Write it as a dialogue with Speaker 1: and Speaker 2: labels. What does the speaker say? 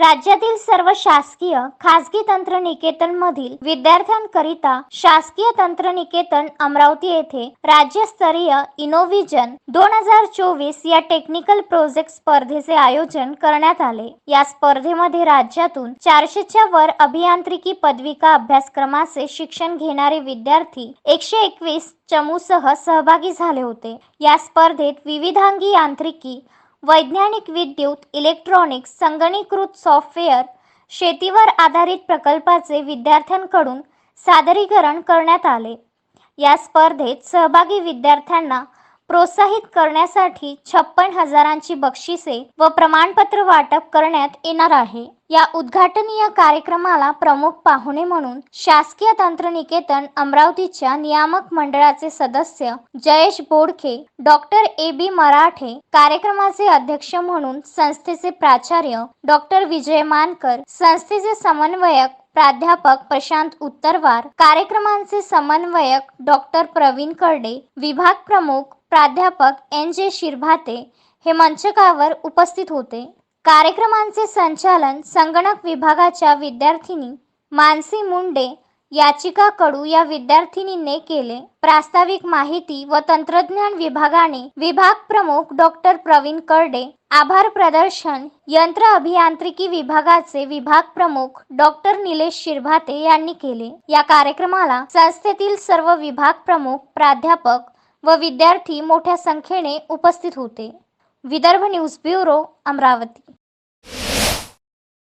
Speaker 1: राज्यातील सर्व शासकीय खासगी तंत्रनिकेतन मधील विद्यार्थ्यांकरिता शासकीय तंत्रनिकेतन अमरावती येथे राज्यस्तरीय इनोव्हिजन दोन हजार चोवीस या टेक्निकल प्रोजेक्ट स्पर्धेचे आयोजन करण्यात आले. या स्पर्धेमध्ये राज्यातून चारशेच्या वर अभियांत्रिकी पदविका अभ्यासक्रमाचे शिक्षण घेणारे विद्यार्थी एकशे एकवीस चमूसह सहभागी झाले होते. या स्पर्धेत विविधांगी यांत्रिकी वैज्ञानिक विद्युत इलेक्ट्रॉनिक्स संगणीकृत सॉफ्टवेअर शेतीवर आधारित प्रकल्पाचे विद्यार्थ्यांकडून सादरीकरण करण्यात आले. या स्पर्धेत सहभागी विद्यार्थ्यांना प्रोत्साहित करण्यासाठी छप्पन हजारांची बक्षिसे व प्रमाणपत्र वाटप करण्यात येणार आहे. या उद्घाटनीय कार्यक्रमाला प्रमुख पाहुणे म्हणून शासकीय तंत्रनिकेतन अमरावतीच्या नियामक मंडळाचे सदस्य Jayesh Bodkhe doctor A B Marathe कार्यक्रमाचे अध्यक्ष म्हणून संस्थेचे प्राचार्य डॉक्टर विजय मानकर संस्थेचे समन्वयक प्राध्यापक प्रशांत उत्तरवार कार्यक्रमांचे समन्वयक डॉक्टर प्रवीण कर्डे विभाग प्रमुख प्राध्यापक एन जे शिरभाते हे मंचकावर उपस्थित होते. कार्यक्रमांचे संचालन संगणक विभागाच्या विद्यार्थिनी मानसी मुंडे याचिका कडू या विद्यार्थिनीने केले. प्रास्ताविक माहिती व तंत्रज्ञान विभागाने विभाग प्रमुख डॉक्टर प्रवीण करडे आभार प्रदर्शन यंत्र अभियांत्रिकी विभागाचे विभाग प्रमुख डॉक्टर निलेश शिरभाते यांनी केले. या कार्यक्रमाला संस्थेतील सर्व विभाग प्रमुख प्राध्यापक व विद्यार्थी मोठ्या संख्येने उपस्थित होते. Vidarbha news bureau Amravati.